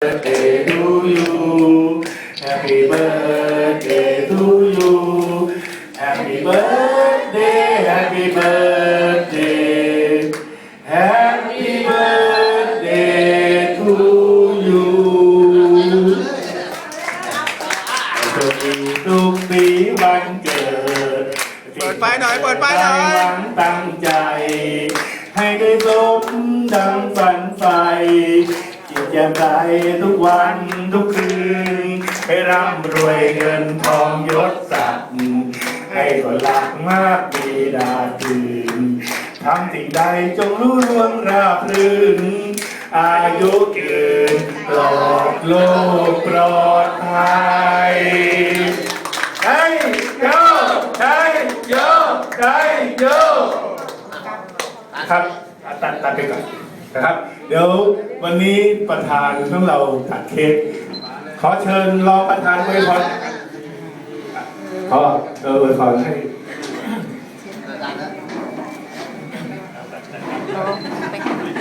birthday to you. Happy birthday to you. Happy birthday, happy birthday. Happy birthday to you. โชคดีทุกปีวันเกิด เปิดไฟหน่อยเปิดไฟหน่อย หวังตั้งใจ ให้ได้สมดังฝันใฝ่ จิตแจ่มใสทุกวันทุกคืน ให้ร่ำรวยเงินทองยศศักดิ์ให้คนรักมากมีดาคืนทำสิ่งใดจงรู้ล่วงราบรื่น อายุยืนปลอดโลกปลอดภัยไทยโยไทยโยไทยโยครับตัดตัดไปก่อน ครับ เดี๋ยววันนี้ประธานของเราตัดเค้กขอเชิญรองประธานอวยพรขอเอออวยพรให้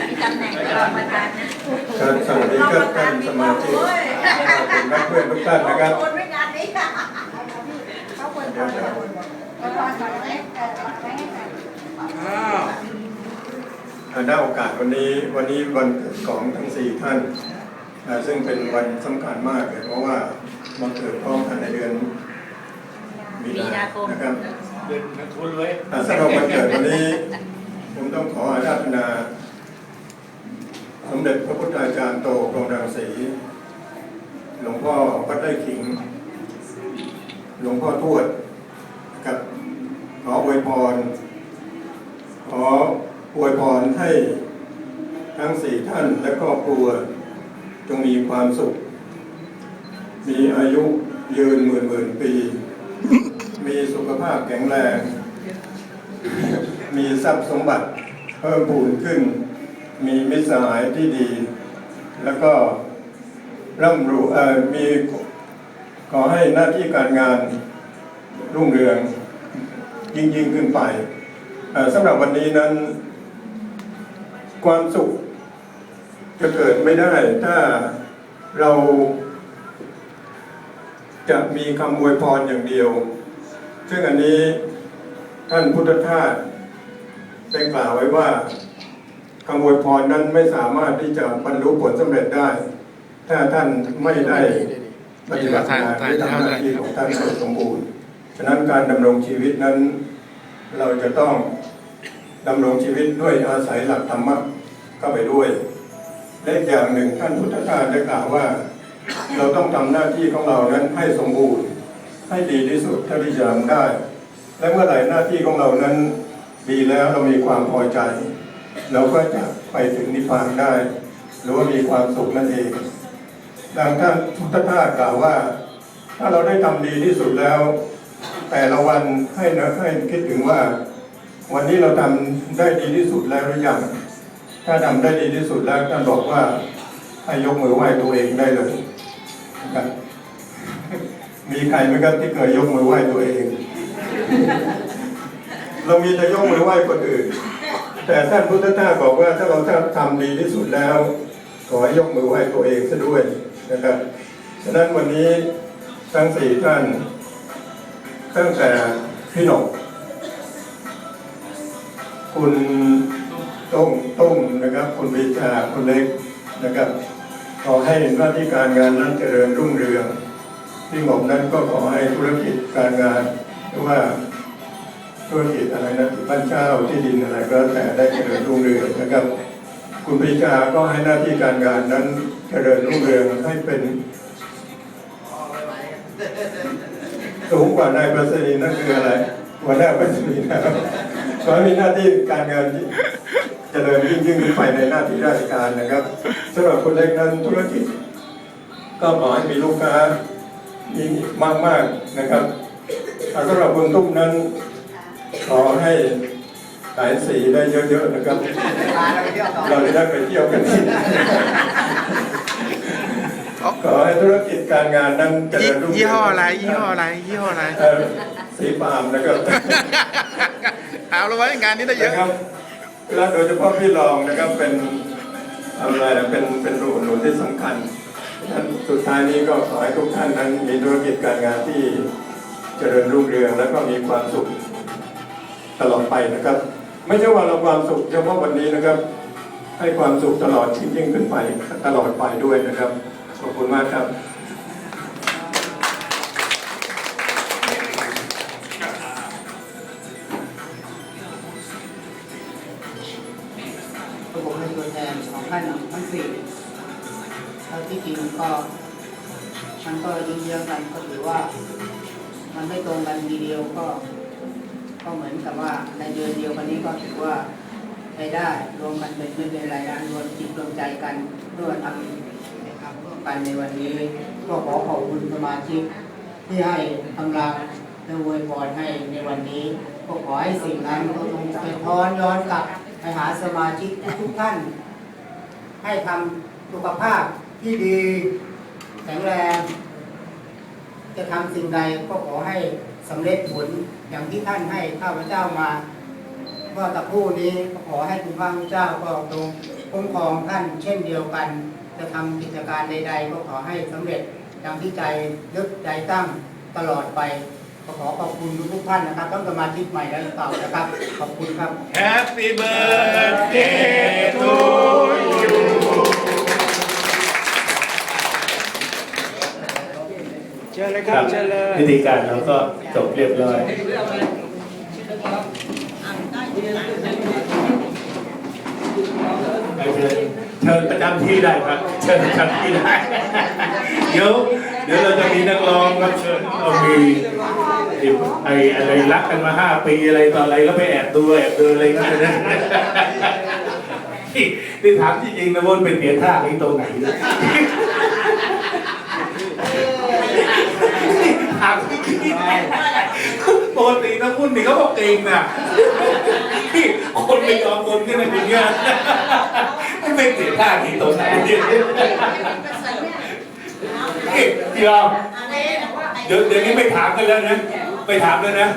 มีตำแหน่งรองประธานนะครับสวัสดีครับท่านสมาชิกเป็นนักเพื่อนทุกท่านนะครับคนไม่งานนี้ค่ะเขาควรทำก่อนก็ทำก่อนไหมเออไว้ให้กันอ่า ได้โอกาสวันนี้วันนี้วันเกิดของทั้งสี่ท่านอ่าซึ่งเป็นวันสำคัญมากเลยเพราะว่ามาเกิดพร้อมกันในเดือนมีนานะครับเดินนักทุนไว้อ่าสำหรับวันเกิดวันนี้ ผมต้องขออาราธนา สมเด็จพระพุทธาจารย์โตกรมรังสี หลวงพ่อวัดไร่ขิง หลวงพ่อทวดกับขออวยพรขอ อวยพรให้ทั้งสี่ท่านและครอบครัว จงมีความสุข มีอายุยืนหมื่นหมื่นปี มีสุขภาพแข็งแรง มีทรัพย์สมบัติเพิ่มพูนขึ้น มีมิตรสหายที่ดี แล้วก็ร่ำรวยมีขอให้หน้าที่การงานรุ่งเรืองยิ่งยิ่งขึ้นไปสำหรับวันนี้นั้น ความสุขจะเกิดไม่ได้ ถ้าเราจะมีคำอวยพรอย่างเดียว ซึ่งอันนี้ท่านพุทธทาสได้กล่าวไว้ว่าคำอวยพรนั้นไม่สามารถที่จะบรรลุผลสำเร็จได้ ถ้าท่านไม่ได้ปฏิบัติงานหรือทำหน้าที่ของท่านสมบูรณ์ ฉะนั้นการดำรงชีวิตนั้น เราจะต้อง ดำรงชีวิตด้วยอาศัยหลักธรรมะเข้าไปด้วย และอย่างหนึ่งท่านพุทธทาสได้กล่าวว่า เราต้องทำหน้าที่ของเรานั้นให้สมบูรณ์ ให้ดีที่สุดเท่าที่จะทำได้ และเมื่อไหร่หน้าที่ของเรานั้นดีแล้วเรามีความพอใจ เราก็จะไปถึงนิพพานได้ หรือว่ามีความสุขนั่นเองดังท่านพุทธทาสกล่าวว่า ถ้าเราได้ทำดีที่สุดแล้ว แต่ละวันให้นะให้คิดถึงว่า วันนี้เราทำได้ดีที่สุดแล้วหรือยังถ้าทำได้ดีที่สุดแล้วท่านบอกว่าให้ยกมือไหว้ตัวเองได้เลยนะครับมีใครไหมครับที่เคยยกมือไหว้ตัวเอง เรามีแต่ยกมือไหว้คนอื่น แต่ท่านพุทธทาสบอกว่าถ้าเราทำดีที่สุดแล้ว ขอให้ยกมือไหว้ตัวเองซะด้วยนะครับ ฉะนั้นวันนี้ทั้งสี่ท่านตั้งแต่พี่หนก คุณต้งต้งนะครับ คุณวิชาคุณเล็กนะครับ ขอให้หน้าที่การงานนั้นเจริญรุ่งเรืองพี่หมนั้นก็ขอให้ธุรกิจการงานหรือว่าธุรกิจอะไรนะบ้านเช่าที่ดินอะไรก็แต่ได้เจริญรุ่งเรืองนะครับ คุณปรีชาก็ให้หน้าที่การงานนั้นเจริญรุ่งเรืองให้เป็นสูงกว่านายประสิทธิ์นั่นคืออะไรหัวหน้าประสิทธิ์นะครับ ขอให้มีหน้าที่การงานที่เจริญยิ่งยิ่งขึ้นไปในหน้าที่ราชการนะครับสำหรับคุณเล็กนั้นธุรกิจ ก็ขอให้มีลูกค้ายิ่งมากๆนะครับอ่าสำหรับคุณตุ้มนั้น ขอให้ขายสีได้เยอะๆนะครับ เราจะได้ไปเที่ยวกันที่ขอให้ธุรกิจการงานนั้นเจริญรุ่งเรืยี่ห้ออะไรยี่ห้ออะไรยี่ห้ออะไรเอ่อสีปาล์มนะครับ เอาละไว้งานนี้ได้เยอะนะครับแล้วโดยเฉพาะพี่รองนะครับเป็นอะไรนะเป็นเป็นหนุนหนุนที่สำคัญสุดท้ายนี้ก็ขอให้ทุกท่านนั้นมีธุรกิจการงานที่เจริญรุ่งเรืองและก็มีความสุขตลอดไปนะครับ ไม่ใช่ว่าเราความสุขเฉพาะวันนี้นะครับ ให้ความสุขตลอดชีวิตยิ่งขึ้นไปตลอดไปด้วยนะครับขอบคุณมากครับ สี่เท่าที่จริงก็มันก็ยืนเยองกันก็ถือว่า มันไม่ตรงกันทีเดียวก็ ก็เหมือนกับว่าในเดือนเดียวกันนี้ก็ถือว่าใช้ได้รวมกันเป็นไม่เป็นไรนะรวมจิตรวมใจกันร่วมทำนะครับร่วมกันในวันนี้ก็ขอขอบคุณสมาชิกที่ให้กำลังและอวยพรให้ในวันนี้ก็ขอให้สิ่งนั้นก็จงสะท้อนย้อนกลับไปหาสมาชิกทุกท่าน ให้ทำสุขภาพที่ดีแข็งแรง จะทำสิ่งใดก็ขอให้สำเร็จผลอย่างที่ท่านให้ข้าพเจ้ามาเมื่อตะผู้นี้ก็ขอให้คุณพระเจ้าก็ทรงคุ้มครองท่านเช่นเดียวกัน จะทำกิจการใด ๆ ก็ขอให้สำเร็จดังที่ใจยึดใจตั้งตลอดไปก็ขอขอบคุณทุกท่านนะครับทั้งสมาชิกใหม่และเก่านะครับ ขอบคุณครับ Happy birthday to you ชิญเลยครับเชิญเลยพิธีการเราก็จบเรียบร้อยไปเชิญเชิญประจำที่ได้ครับ เชิญประจำที่ได้เดี๋ยวเดี๋ยวเราจะมีนักร้องรับเชิญเรามีไอ้อะไรรักกันมาห้าปีอะไรต่ออะไรแล้วไปแอบดูแอบดูอะไรกันนะนี่นี่ถามจริงๆนะว่าเป็นเปียท่าที่ตรงไหนเนี่ย ถามจริงๆปกตินะคุณนี่เขาบอกเก่งน่ะคนไม่ยอมคนกันนะอย่างเงี้ยไม่เป็นเปียท่าที่ตรงไหนเนี่ยพี่รองเดี๋ยวเดี๋ยวนี้ไม่ถามกันแล้วนะ ไม่ถามแล้วนะ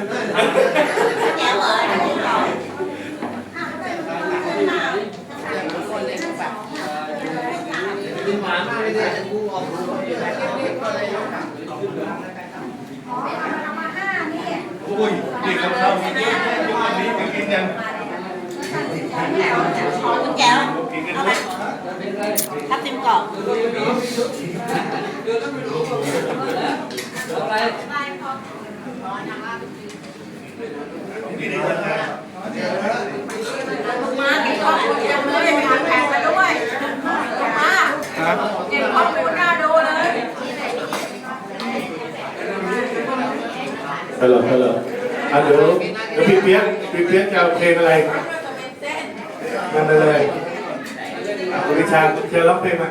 อุ้ยนี่เขาเข้ามีด้วยทุกวันนี้ไปกินยังแก้วกินกันเอาด้ไปวยทับทิมกรอบนี่นี่นะมาที่ขอบคุณจังเลยมีแข่งกันด้วยมาครับเก่งขอบคุณน่าดูเลย ฮัลโหลฮัลโหลอะเดี๋ยวเดี๋ยวพี่เปียกพี่เปียกจะเอาเพลงอะไรนั่นเลยคุณวิชาเชิญร้องเพลงมา